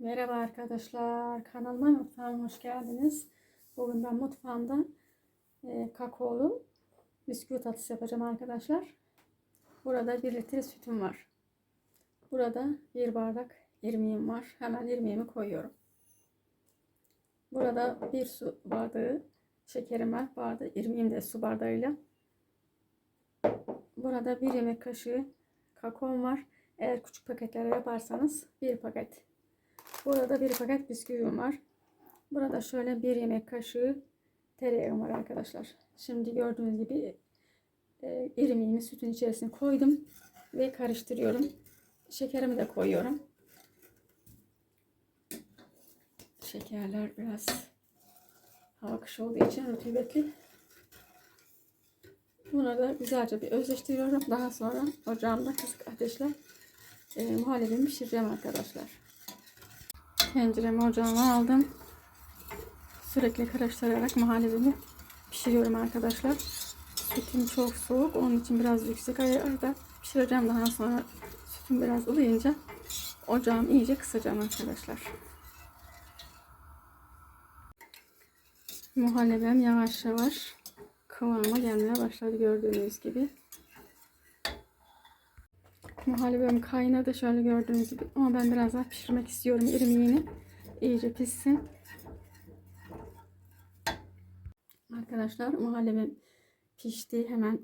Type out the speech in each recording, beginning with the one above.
Merhaba arkadaşlar. Kanalıma mutfağıma hoş geldiniz. Bugün ben mutfağımda e, kakaolu bisküvi tatlısı yapacağım arkadaşlar. Burada 1 litre sütüm var. Burada bir bardak irmiğim var. Hemen irmiğimi koyuyorum. Burada bir su bardağı şekerim var. Bardağı irmiğim de su bardağıyla. Burada bir yemek kaşığı kakaom var. Eğer küçük paketlere yaparsanız bir paket Burada bir paket bisküvim var. Burada şöyle bir yemek kaşığı tereyağım var arkadaşlar. Şimdi gördüğünüz gibi e, irmiğimi sütün içerisine koydum ve karıştırıyorum. Şekerimi de koyuyorum. Şekerler biraz hava kış olduğu için rutubetli. Bunu da güzelce bir özleştiriyorum. Daha sonra ocağımda kısık ateşle e, muhallebimi pişireceğim arkadaşlar. Tenceremi ocağıma aldım. Sürekli karıştırarak muhallebimi pişiriyorum arkadaşlar. Sütüm çok soğuk. Onun için biraz yüksek ayarda pişireceğim. Daha sonra sütüm biraz ılıyınca ocağımı iyice kısacağım arkadaşlar. Muhallebim yavaş yavaş kıvama gelmeye başladı gördüğünüz gibi. Muhallebim kaynadı şöyle gördüğünüz gibi. Ama ben biraz daha pişirmek istiyorum irmiğini. iyice pişsin. Arkadaşlar muhallebim pişti. Hemen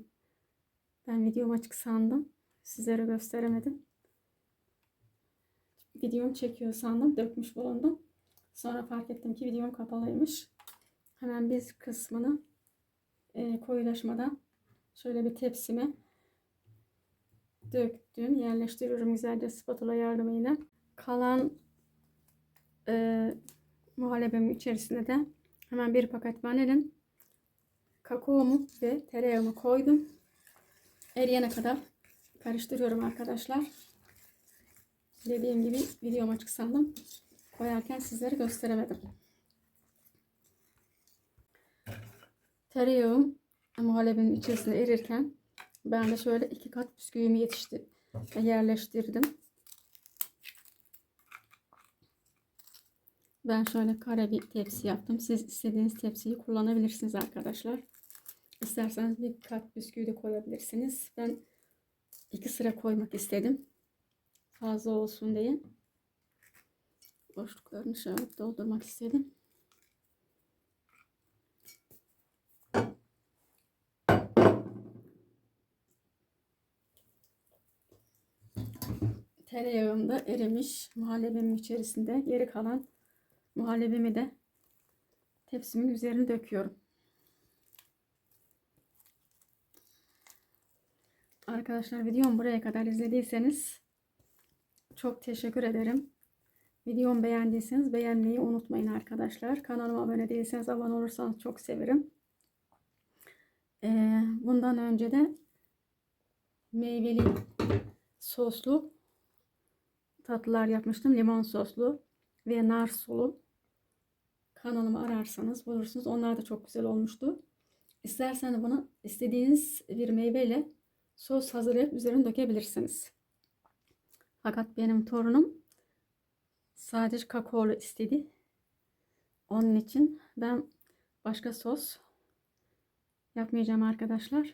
ben videom açık sandım. Sizlere gösteremedim. Videom çekiyor sandım. Dökmüş bulundum. Sonra fark ettim ki videom kapalıymış. Hemen bir kısmını e, koyulaşmadan şöyle bir tepsime döktüm. Yerleştiriyorum güzelce spatula yardımıyla. Kalan e, muhallebimin içerisine de hemen bir paket vanilin kakaomu ve tereyağımı koydum. Eriyene kadar karıştırıyorum arkadaşlar. Dediğim gibi videom açık. Koyarken sizlere gösteremedim. Tereyağım muhallebinin içerisinde erirken ben de şöyle iki kat bisküvimi yetişti yerleştirdim. Ben şöyle kare bir tepsi yaptım. Siz istediğiniz tepsiyi kullanabilirsiniz arkadaşlar. İsterseniz bir kat bisküvi de koyabilirsiniz. Ben iki sıra koymak istedim. Fazla olsun diye. Boşluklarını şöyle doldurmak istedim. Tereyağım da erimiş. Muhallebimin içerisinde geri kalan muhallebimi de tepsimin üzerine döküyorum. Arkadaşlar videomu buraya kadar izlediyseniz çok teşekkür ederim. Videomu beğendiyseniz beğenmeyi unutmayın arkadaşlar. Kanalıma abone değilseniz abone olursanız çok severim. Ee, bundan önce de meyveli soslu tatlılar yapmıştım. Limon soslu ve nar sulu. Kanalımı ararsanız bulursunuz. Onlar da çok güzel olmuştu. İsterseniz bunu istediğiniz bir meyveyle sos hazırlayıp üzerine dökebilirsiniz. Fakat benim torunum sadece kakaolu istedi. Onun için ben başka sos yapmayacağım arkadaşlar.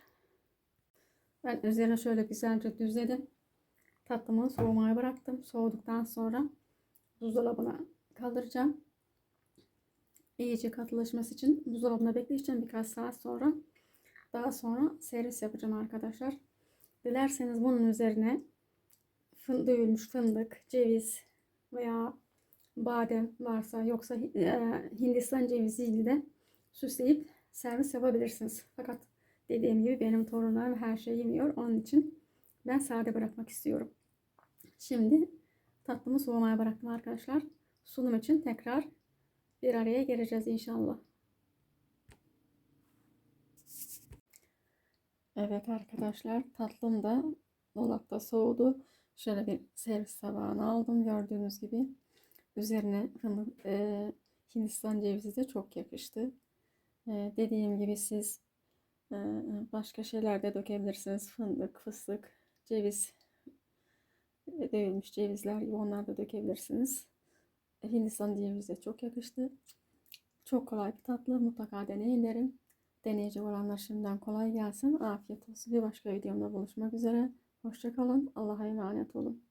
Ben üzerine şöyle güzelce düzledim. Tatlımı soğumaya bıraktım. Soğuduktan sonra buzdolabına kaldıracağım. İyice katılaşması için buzdolabına bekleyeceğim birkaç saat sonra. Daha sonra servis yapacağım arkadaşlar. Dilerseniz bunun üzerine dövülmüş fındık, ceviz veya badem varsa yoksa e, Hindistan ceviziyle de süsleyip servis yapabilirsiniz. Fakat dediğim gibi benim torunlarım her şeyi yemiyor. Onun için ben sade bırakmak istiyorum. Şimdi tatlımı soğumaya bıraktım arkadaşlar. Sunum için tekrar bir araya geleceğiz inşallah. Evet arkadaşlar tatlım da dolapta soğudu. Şöyle bir servis tabağına aldım gördüğünüz gibi. Üzerine e, Hindistan cevizi de çok yakıştı. E, dediğim gibi siz e, başka şeyler de dökebilirsiniz. Fındık, fıstık, ceviz, dövülmüş cevizler gibi onlar da dökebilirsiniz. Hindistan cevizi çok yakıştı. Çok kolay bir tatlı. Mutlaka deneyin derim. Deneyecek olanlar şimdiden kolay gelsin. Afiyet olsun. Bir başka videomda buluşmak üzere. Hoşçakalın. Allah'a emanet olun.